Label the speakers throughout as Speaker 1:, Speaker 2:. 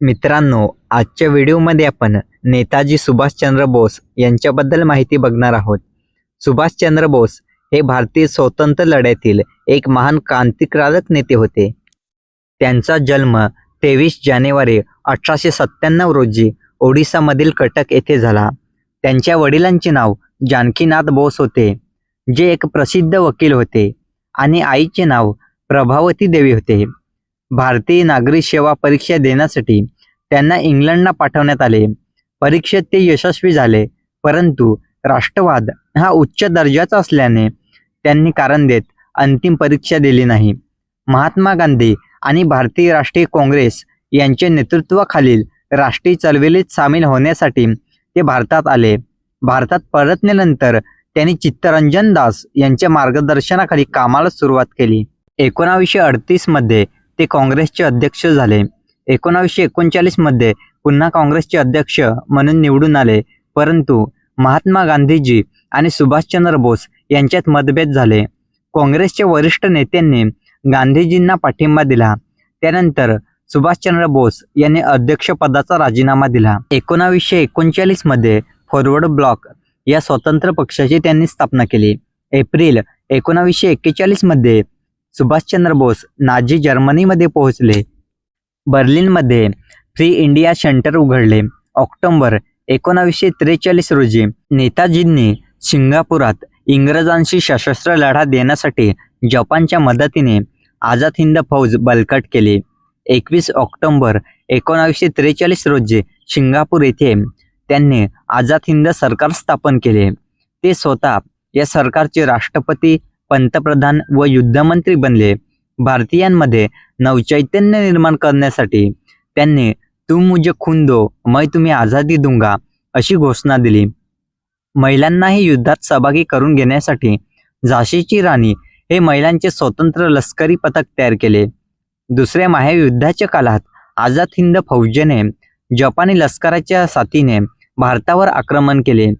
Speaker 1: मित्रांनो आजच्या व्हिडिओमध्ये आपण नेताजी सुभाषचंद्र बोस यांच्याबद्दल माहिती बघणार आहोत. सुभाषचंद्र बोस हे भारतीय स्वातंत्र्य लढ्यातील एक महान क्रांतिकारक नेते होते. त्यांचा जन्म तेवीस जानेवारी अठराशे सत्त्याण्णव रोजी ओडिसामधील कटक येथे झाला. त्यांच्या वडिलांचे नाव जानकीनाथ बोस होते जे एक प्रसिद्ध वकील होते आणि आईचे नाव प्रभावती देवी होते. भारतीय नागरी सेवा परीक्षा देण्यासाठी त्यांना इंग्लंडला पाठवण्यात आले. परीक्षेत ते यशस्वी झाले परंतु राष्ट्रवाद हा उच्च दर्जाचा असल्याने त्यांनी कारण देत अंतिम परीक्षा दिली नाही. महात्मा गांधी आणि भारतीय राष्ट्रीय काँग्रेस यांच्या नेतृत्वाखालील राष्ट्रीय चळवळीत सामील होण्यासाठी ते भारतात आले. भारतात परतल्यानंतर त्यांनी चित्तरंजन दास यांच्या मार्गदर्शनाखाली कामाला सुरुवात केली. एकोणावीसशे अडतीसमध्ये ते काँग्रेसचे अध्यक्ष झाले. एकोणावीसशे एकोणचाळीसमध्ये पुन्हा काँग्रेसचे अध्यक्ष म्हणून निवडून आले. परंतु महात्मा गांधीजी आणि सुभाषचंद्र बोस यांच्यात मतभेद झाले. काँग्रेसच्या वरिष्ठ नेत्यांनी गांधीजींना पाठिंबा दिला. त्यानंतर सुभाषचंद्र बोस यांनी अध्यक्षपदाचा राजीनामा दिला. एकोणावीसशे एकोणचाळीसमध्ये फॉरवर्ड ब्लॉक या स्वतंत्र पक्षाची त्यांनी स्थापना केली. एप्रिल एकोणावीसशे एक्केचाळीसमध्ये सुभाषचंद्र बोस नाझी जर्मनीमध्ये पोहोचले. बर्लिनमध्ये फ्री इंडिया सेंटर उघडले. ऑक्टोबर एकोणावीसशे त्रेचाळीस रोजी नेताजींनी सिंगापुरात इंग्रजांशी सशस्त्र लढा देण्यासाठी जपानच्या मदतीने आझाद हिंद फौज बलकट केली. एकवीस ऑक्टोंबर एकोणावीसशे त्रेचाळीस रोजी सिंगापूर येथे त्यांनी आझाद हिंद सरकार स्थापन केले. ते स्वतः या सरकारचे राष्ट्रपती पंतप्रधान व युद्धमंत्री बनले. भारतीयांमध्ये नवचैतन्य निर्माण करण्यासाठी त्यांनी तुम मुझे खून दो मैं तुम्ही आझादी दूंगा अशी घोषणा दिली. महिलांनाही युद्धात सहभागी करून घेण्यासाठी झाशीची राणी हे महिलांचे स्वतंत्र लष्करी पथक तयार केले. दुसऱ्या महायुद्धाच्या काळात आझाद हिंद फौजेने जपानी लष्कराच्या साथीने भारतावर आक्रमण केले.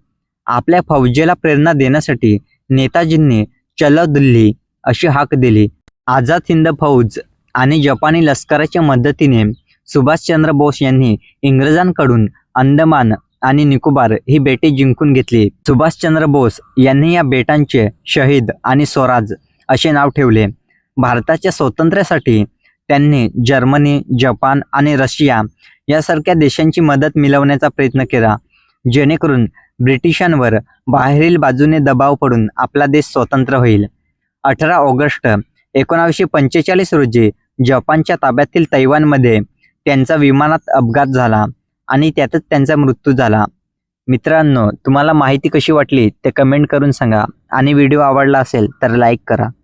Speaker 1: आपल्या फौजेला प्रेरणा देण्यासाठी नेताजींनी चलो दिल्ली अशी हाक दिली. आझाद हिंद फौज आणि जपानी लष्कराच्या मदतीने सुभाषचंद्र बोस यांनी इंग्रजांकडून अंदमान आणि निकोबार ही बेटे जिंकून घेतली. सुभाषचंद्र बोस यांनी या बेटांचे शहीद आणि स्वराज असे नाव ठेवले. भारताच्या स्वातंत्र्यासाठी त्यांनी जर्मनी जपान आणि रशिया यासारख्या देशांची मदत मिळवण्याचा प्रयत्न केला. जेणेकरून ब्रिटिशांवर बाहेरील बाजूने दबाव पडून आपला देश स्वतंत्र होईल. अठरा ऑगस्ट एकोणावीसशे पंचेचाळीस रोजी जपानच्या ताब्यातील तैवानमध्ये त्यांचा विमानात अपघात झाला आणि त्यातच त्यांचा मृत्यू झाला. मित्रांनो तुम्हाला माहिती कशी वाटली ते कमेंट करून सांगा आणि व्हिडिओ आवडला असेल तर लाईक करा.